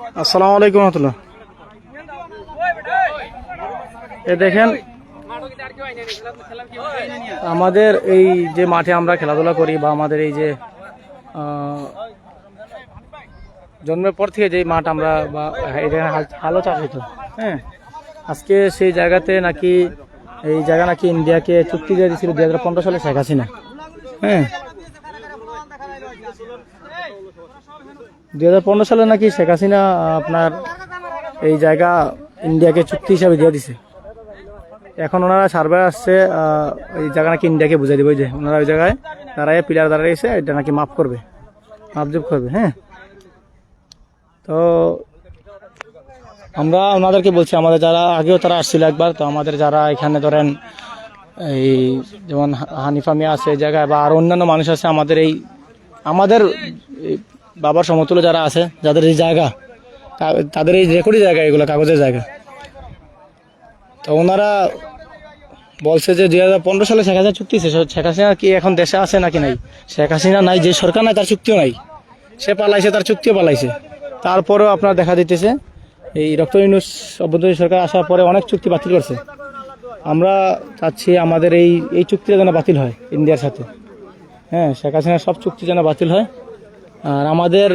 আসসালামু আলাইকুম রহমতুল্লাহ। এ দেখেন, আমাদের এই যে মাঠে আমরা খেলাধুলা করি বা আমাদের এই যে জন্মের পর থেকে যে মাঠ আমরা বা এখানে হাল- হালও চাষ হতো হ্যাঁ? আজকে সেই জায়গাতে নাকি, এই জায়গা নাকি ইন্ডিয়াকে চুক্তি দিয়ে দিয়েছিল দু হাজার পনেরো সালে শেখ হাসিনা হ্যাঁ? দুই হাজার পনেরো সালে নাকি শেখ হাসিনা আপনার এই জায়গা ইন্ডিয়াকে চুক্তি হিসাবে দিয়ে দিছে। এখন ওনারা সার্ভে আসছে এই জায়গা নাকি ইন্ডিয়াকে বুঝাই দেবে যে ওনারা ওই জায়গায় দাঁড়ায় পিলার দাঁড়াইছে, এটা নাকি মাফ করবে মাপজুপ করবে হ্যাঁ? তো আমরা ওনাদেরকে বলছি, আমাদের যারা আগেও তারা আসছিল একবার, তো আমাদের যারা এখানে ধরেন এই যেমন হা- হানিফা মিয়া আছে এই জায়গায় বা আর অন্যান্য মানুষ আছে, আমাদের এই, আমাদের বাবার সমতুল্য যারা আছে, যাদের এই জায়গা তাদের এই রেকর্ডি জায়গা এগুলো, কাগজের জায়গা। তো ওনারা বলছে যে দুই হাজার পনেরো সালে শেখ হাসিনা চুক্তি। শেখ হাসিনা কি এখন দেশে আছে নাকি নাই? শেখ হাসিনা নাই, যে সরকার নাই, তার চুক্তিও নাই। সে পালাইছে, তার চুক্তিও পালাইছে। তারপরেও আপনার দেখা দিতেছে, এই ডক্টর ইউনুস অভ্যন্তরীণ সরকার আসার পরে অনেক চুক্তি বাতিল করছে। আমরা চাচ্ছি আমাদের এই এই চুক্তিটা যেন বাতিল হয় ইন্ডিয়ার সাথে। হ্যাঁ শেখ হাসিনার সব চুক্তি যেন বাতিল হয়। আর আমাদের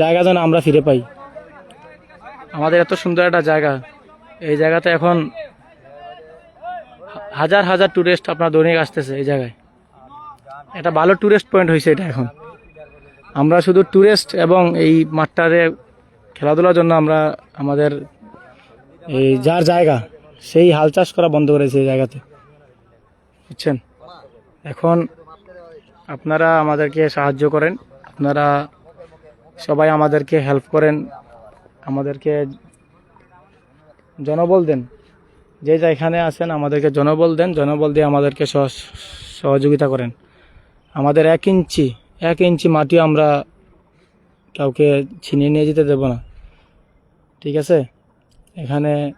জায়গা যেন আমরা ফিরে পাই। আমাদের এত সুন্দর একটা জায়গা। এই জায়গাতে এখন হাজার হাজার ট্যুরিস্ট আপনার দৈনিক আসতেছে এই জায়গায়। এটা ভালো ট্যুরিস্ট পয়েন্ট হয়েছে এটা এখন। আমরা শুধু ট্যুরিস্ট এবং এই মাঠটারে খেলাধুলার জন্য আমরা আমাদের এই যার জায়গা, সেই হাল চাষ করা বন্ধ করেছে এই জায়গাতে। বুঝছেন? এখন আপনারা আমাদেরকে সাহায্য করেন। আপনারা সবাই আমাদেরকে হেল্প করেন। আমাদেরকে জনবল দেন। যে যেখানে আছেন আমাদেরকে জনবল দেন। জনবল দিয়ে আমাদেরকে সহ- সহযোগিতা করেন। আমাদের এক ইঞ্চি এক ইঞ্চি মাটিও আমরা কাউকে ছিনিয়ে নিয়ে যেতে দেব না। ঠিক আছে? এখানে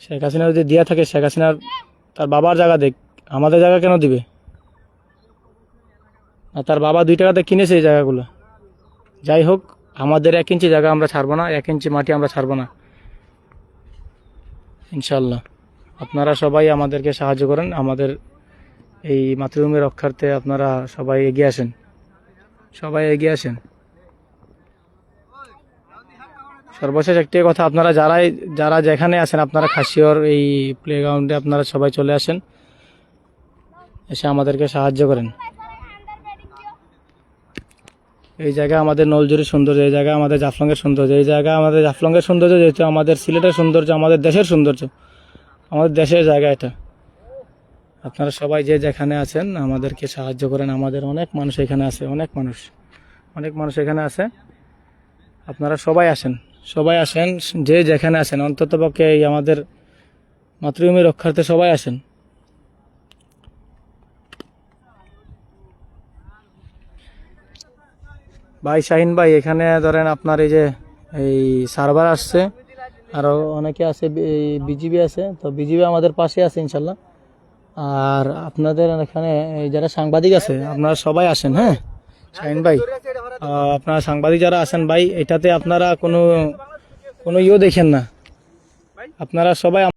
শেখ হাসিনা যদি দিয়া থাকে, শেখ হাসিনার তার বাবার জায়গা দেখ। আমাদের জায়গা কেন দিবে? আর তার বাবা দুই টাকাতে কিনেছে এই জায়গাগুলো। যাই হোক, আমাদের এক ইঞ্চি জায়গা আমরা ছাড়বো না, এক ইঞ্চি মাটি আমরা ছাড়বো না। ইনশাল্লাহ আপনারা সবাই আমাদেরকে সাহায্য করেন, আমাদের এই মাতৃভূমি রক্ষার্থে আপনারা সবাই এগিয়ে আসেন। সবাই এগিয়ে আসেন। সর্বশেষ একটি কথা, আপনারা যারাই, যারা যেখানে আছেন, আপনারা খাসিয়র এই প্লেগ্রাউন্ডে আপনারা সবাই চলে আসেন, এসে আমাদেরকে সাহায্য করেন। এই জায়গা আমাদের নলজুরি সৌন্দর্য, এই জায়গা আমাদের জাফলংয়ের সৌন্দর্য, এই জায়গা আমাদের জাফলংয়ের সৌন্দর্য যেহেতু আমাদের সিলেটের সৌন্দর্য, আমাদের দেশের সৌন্দর্য, আমাদের দেশের জায়গা এটা। আপনারা সবাই যে যেখানে আছেন, আমাদেরকে সাহায্য করেন, আমাদের অনেক মানুষ এখানে আছে, অনেক মানুষ অনেক মানুষ এখানে আছে। আপনারা সবাই আসেন সবাই আসেন, যে যেখানে আসেন অন্তত পক্ষে এই আমাদের মাতৃভূমি রক্ষার্থে সবাই আসেন। ভাই শাহিন ভাই, এখানে ধরেন আপনার এই যে এই সার্ভার আসছে আরও অনেকে আছে বিজিবি আছে, তো বিজিবি আমাদের পাশে আছে ইনশাল্লাহ। আর আপনাদের এখানে যারা সাংবাদিক আছে, আপনারা সবাই আসেন হ্যাঁ? শাহিন ভাই আপনারা সাংবাদিক যারা আছেন ভাই, এটাতে আপনারা কোনো কোনো ইয়েও দেখেন না। আপনারা সবাই